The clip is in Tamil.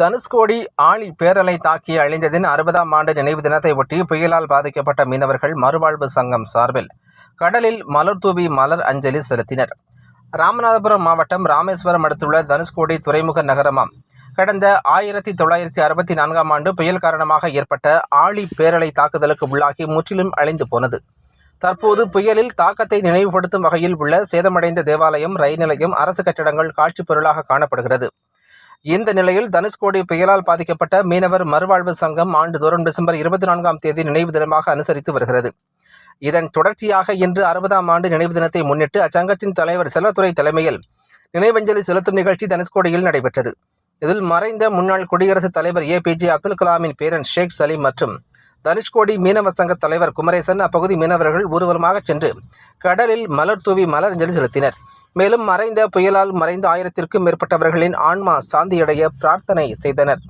தனுஷ்கோடி ஆழி பேரலை தாக்கி அழிந்ததின் அறுபதாம் ஆண்டு நினைவு தினத்தை ஒட்டி புயலால் பாதிக்கப்பட்ட மீனவர்கள் மறுவாழ்வு சங்கம் சார்பில் கடலில் மலர் தூவி மலர் அஞ்சலி செலுத்தினர். ராமநாதபுரம் மாவட்டம் ராமேஸ்வரம் அடுத்துள்ள தனுஷ்கோடி துறைமுக நகரமாம். கடந்த ஆயிரத்தி தொள்ளாயிரத்தி அறுபத்தி நான்காம் ஆண்டு புயல் காரணமாக ஏற்பட்ட ஆழி பேரலை தாக்குதலுக்கு உள்ளாகி முற்றிலும் அழிந்து போனது. தற்போது புயலில் தாக்கத்தை நினைவுபடுத்தும் வகையில் உள்ள சேதமடைந்த தேவாலயம் ரயில் நிலையம் அரசு கட்டடங்கள் காட்சிப் பொருளாக காணப்படுகிறது. இந்த நிலையில் தனுஷ்கோடி புயலால் பாதிக்கப்பட்ட மீனவர் மறுவாழ்வு சங்கம் ஆண்டுதோறும் டிசம்பர் இருபத்தி நான்காம் தேதி நினைவு தினமாக அனுசரித்து வருகிறது. இதன் தொடர்ச்சியாக இன்று அறுபதாம் ஆண்டு நினைவு தினத்தை முன்னிட்டு அச்சங்கத்தின் தலைவர் செல்வத்துறை தலைமையில் நினைவஞ்சலி செலுத்தும் நிகழ்ச்சி தனுஷ்கோடியில் நடைபெற்றது. இதில் மறைந்த முன்னாள் குடியரசுத் தலைவர் ஏ பிஜே அப்துல் கலாமின் பேரன் ஷேக் சலீம் மற்றும் தனுஷ்கோடி மீனவ சங்க தலைவர் குமரேசன் அப்பகுதி மீனவர்கள் ஊர்வலமாக சென்று கடலில் மலர் தூவி மலர் அஞ்சலி செலுத்தினர். மேலும் மறைந்த புயலால் மறைந்த ஆயிரத்திற்கும் மேற்பட்டவர்களின் ஆன்மா சாந்தியடைய பிரார்த்தனை செய்தனர்.